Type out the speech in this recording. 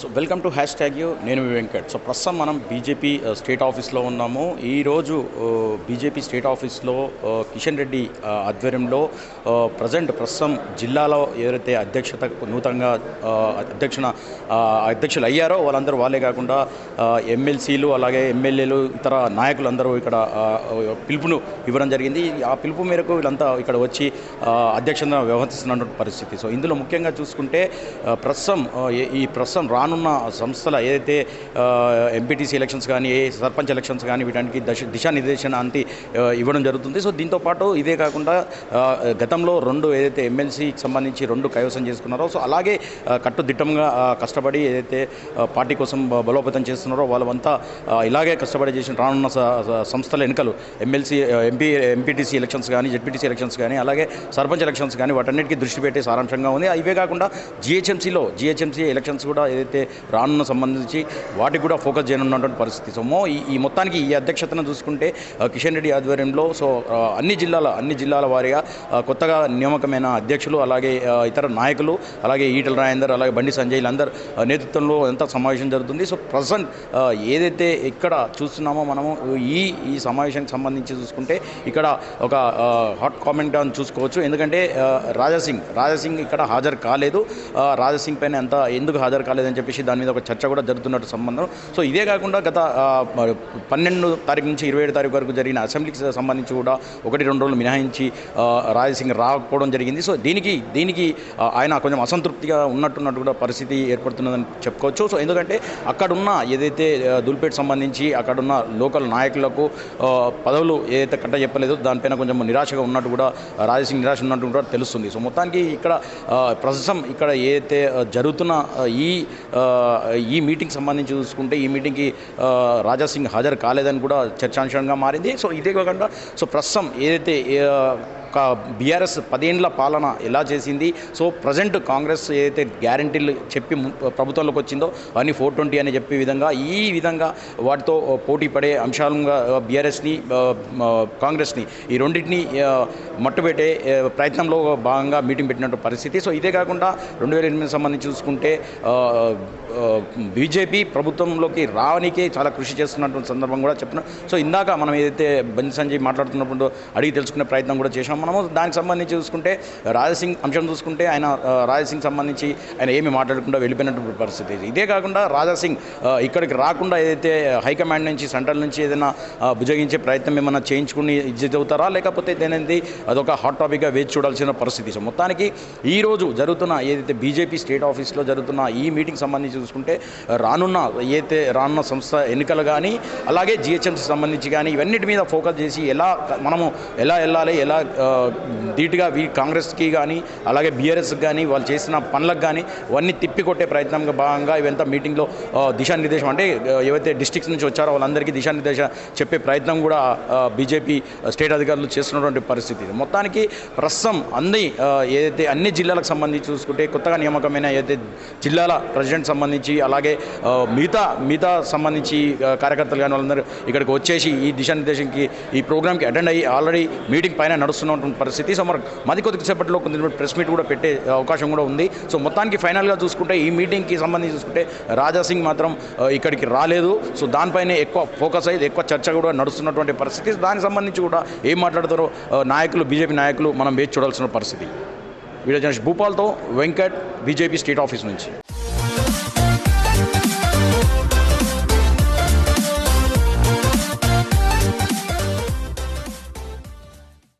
So welcome to hashtag you నేను మీ Venkat. So ప్రస్తుతం మనం బీజేపీ స్టేట్ ఆఫీస్లో ఉన్నాము. ఈరోజు బీజేపీ స్టేట్ ఆఫీస్లో కిషన్ రెడ్డి uh, ఆధ్వర్యంలో uh, ప్రజెంట్ ప్రస్తుతం జిల్లాలో ఎవరైతే అధ్యక్షత నూతనంగా uh, అధ్యక్షణ అధ్యక్షులు అయ్యారో వాళ్ళందరూ వాళ్ళే కాకుండా ఎమ్మెల్సీలు అలాగే ఎమ్మెల్యేలు ఇతర నాయకులు అందరూ ఇక్కడ పిలుపును ఇవ్వడం జరిగింది. ఆ పిలుపు మేరకు వీళ్ళంతా ఇక్కడ వచ్చి అధ్యక్షత వ్యవహరిస్తున్నటువంటి పరిస్థితి. సో ఇందులో ముఖ్యంగా చూసుకుంటే ప్రస్తుతం ఈ ప్రస్తుతం రానున్న సంస్థల ఏదైతే ఎంపీటీసీ ఎలక్షన్స్ కానీ ఏ సర్పంచ్ ఎలక్షన్స్ కానీ వీటానికి దశ దిశానిర్దేశన అంతి ఇవ్వడం జరుగుతుంది. సో దీంతో పాటు ఇదే కాకుండా గతంలో రెండు ఏదైతే ఎమ్మెల్సీకి సంబంధించి రెండు కైవసం చేసుకున్నారో సో అలాగే కట్టుదిట్టంగా కష్టపడి ఏదైతే పార్టీ కోసం బలోపేతం చేస్తున్నారో వాళ్ళంతా ఇలాగే కష్టపడి చేసిన రానున్న స- సంస్థల ఎన్నికలు ఎమ్మెల్సీ ఎంపీ ఎంపీటీసీ ఎలక్షన్స్ కానీ జెడ్పీటీసీ ఎలక్షన్స్ కానీ అలాగే సర్పంచ్ ఎలక్షన్స్ కానీ వాటన్నిటికీ దృష్టి పెట్టే సారాంశంగా ఉంది. ఇవే కాకుండా జిహెచ్ఎంసీలో జిహెచ్ఎంసీ ఎలక్షన్స్ కూడా ఏదైతే రానున్న సంబంధించి వాటికి కూడా ఫోకస్ చేయనున్నటువంటి పరిస్థితి. సో మో ఈ ఈ మొత్తానికి ఈ అధ్యక్షతను చూసుకుంటే కిషన్ రెడ్డి ఆధ్వర్యంలో సో అన్ని జిల్లాల అన్ని జిల్లాల వారీగా కొత్తగా నియామకమైన అధ్యక్షులు అలాగే ఇతర నాయకులు అలాగే ఈటల రాజేందర్ అలాగే బండి సంజయ్ అందరు నేతృత్వంలో ఎంత సమావేశం జరుగుతుంది. సో ప్రజెంట్ ఏదైతే ఇక్కడ చూస్తున్నామో మనము ఈ ఈ సమావేశానికి సంబంధించి చూసుకుంటే ఇక్కడ ఒక హాట్ కామెంట్ అని చూసుకోవచ్చు. ఎందుకంటే రాజాసింగ్ రాజాసింగ్ ఇక్కడ హాజరు కాలేదు. ఆ, రాజాసింగ్ పైన ఎంత ఎందుకు హాజరు కాలేదని చెప్పి చెప్పేసి దాని మీద ఒక చర్చ కూడా జరుగుతున్నట్టు సంబంధం. సో ఇదే కాకుండా గత పన్నెండు తారీఖు నుంచి ఇరవై ఏడు తారీఖు వరకు జరిగిన అసెంబ్లీకి సంబంధించి కూడా ఒకటి రెండు రోజులు మినహాయించి రాజసింగ్ రాకపోవడం జరిగింది. సో దీనికి దీనికి ఆయన కొంచెం అసంతృప్తిగా ఉన్నట్టున్నట్టు కూడా పరిస్థితి ఏర్పడుతున్నదని చెప్పుకోవచ్చు. సో ఎందుకంటే అక్కడున్న ఏదైతే దుల్పేట్ సంబంధించి అక్కడున్న లోకల్ నాయకులకు పదవులు ఏదైతే కట్ట చెప్పలేదో దానిపైన కొంచెం నిరాశగా ఉన్నట్టు కూడా రాజసింగ్ నిరాశ ఉన్నట్టు కూడా తెలుస్తుంది. సో మొత్తానికి ఇక్కడ ప్రస్తుతం ఇక్కడ ఏదైతే జరుగుతున్న ఈ ఈ మీటింగ్ సంబంధించి చూసుకుంటే ఈ మీటింగ్కి రాజాసింగ్ హాజరు కాలేదని కూడా చర్చాంశంగా మారింది. సో ఇదే కాకుండా సో ప్రస్తుతం ఏదైతే బీఆర్ఎస్ పదేండ్ల పాలన ఎలా చేసింది? సో ప్రజెంట్ కాంగ్రెస్ ఏదైతే గ్యారంటీలు చెప్పి ప్రభుత్వంలోకి వచ్చిందో అన్ని ఫోర్ ట్వంటీ అని చెప్పే విధంగా ఈ విధంగా వాటితో పోటీ పడే అంశాలుగా బీఆర్ఎస్ని కాంగ్రెస్ని ఈ రెండింటిని మట్టుపెట్టే ప్రయత్నంలో భాగంగా మీటింగ్ పెట్టినట్టు పరిస్థితి. సో ఇదే కాకుండా రెండు వేల ఎనిమిది సంబంధించి చూసుకుంటే బీజేపీ ప్రభుత్వంలోకి రావడానికి చాలా కృషి చేస్తున్నటువంటి సందర్భం కూడా చెప్పిన సో ఇందాక మనం ఏదైతే బండి సంజయ్ మాట్లాడుతున్నప్పుడు అడిగి తెలుసుకునే ప్రయత్నం కూడా చేశాం. మనము దానికి సంబంధించి చూసుకుంటే రాజసింగ్ అంశం చూసుకుంటే ఆయన రాజసింగ్ సంబంధించి ఆయన ఏమి మాట్లాడకుండా వెళ్ళిపోయినటువంటి పరిస్థితి ఇదే. కాకుండా రాజాసింగ్ ఇక్కడికి రాకుండా ఏదైతే హైకమాండ్ నుంచి సెంట్రల్ నుంచి ఏదైనా భుజగించే ప్రయత్నం ఏమైనా చేయించుకుని ఇజ్జత్ అవుతారా? లేకపోతే దేనిది? అదొక హాట్ టాపిక్గా వేచి చూడాల్సిన పరిస్థితి. సో మొత్తానికి ఈ రోజు జరుగుతున్న ఏదైతే బీజేపీ స్టేట్ ఆఫీస్లో జరుగుతున్న ఈ మీటింగ్ సంబంధించి చూసుకుంటే రానున్న ఏదైతే రానున్న సంస్థ ఎన్నికలు కానీ అలాగే జిహెచ్ఎంసీ సంబంధించి కానీ ఇవన్నిటి మీద ఫోకస్ చేసి ఎలా మనము ఎలా వెళ్ళాలి ఎలా ధీటుగా వీ కాంగ్రెస్కి కానీ అలాగే బీఆర్ఎస్కి కానీ వాళ్ళు చేసిన పనులకు కానీ ఇవన్నీ తిప్పికొట్టే ప్రయత్నంగా భాగంగా ఇవంతా మీటింగ్లో దిశానిర్దేశం అంటే ఏవైతే డిస్ట్రిక్ట్స్ నుంచి వచ్చారో వాళ్ళందరికీ దిశానిర్దేశం చెప్పే ప్రయత్నం కూడా బీజేపీ స్టేట్ అధికారులు చేస్తున్నటువంటి పరిస్థితి మొత్తానికి ప్రస్తుతం అన్ని ఏదైతే అన్ని జిల్లాలకు సంబంధించి చూసుకుంటే కొత్తగా నియామకమైన ఏదైతే జిల్లాల ప్రెసిడెంట్ సంబంధించి అలాగే మిగతా మిగతా సంబంధించి కార్యకర్తలు కానీ వాళ్ళందరూ ఇక్కడికి వచ్చేసి ఈ దిశానిర్దేశంకి ఈ ప్రోగ్రామ్కి అటెండ్ అయ్యి ఆల్రెడీ మీటింగ్ పైన ఉన్నటువంటి పరిస్థితి. సో మరి మది కొద్ది సేపట్లో కొంత ప్రెస్ మీట్ కూడా పెట్టే అవకాశం కూడా ఉంది. సో మొత్తానికి ఫైనల్గా చూసుకుంటే ఈ మీటింగ్కి సంబంధించి చూసుకుంటే రాజాసింగ్ మాత్రం ఇక్కడికి రాలేదు. సో దానిపైనే ఎక్కువ ఫోకస్ అయ్యి ఎక్కువ చర్చ కూడా నడుస్తున్నటువంటి పరిస్థితి. దానికి సంబంధించి కూడా ఏం మాట్లాడతారో నాయకులు బీజేపీ నాయకులు మనం వేచి చూడాల్సిన పరిస్థితి. వీడియో జర్నలిస్ట్ భూపాల్తో వెంకట్ బీజేపీ స్టేట్ ఆఫీస్ నుంచి.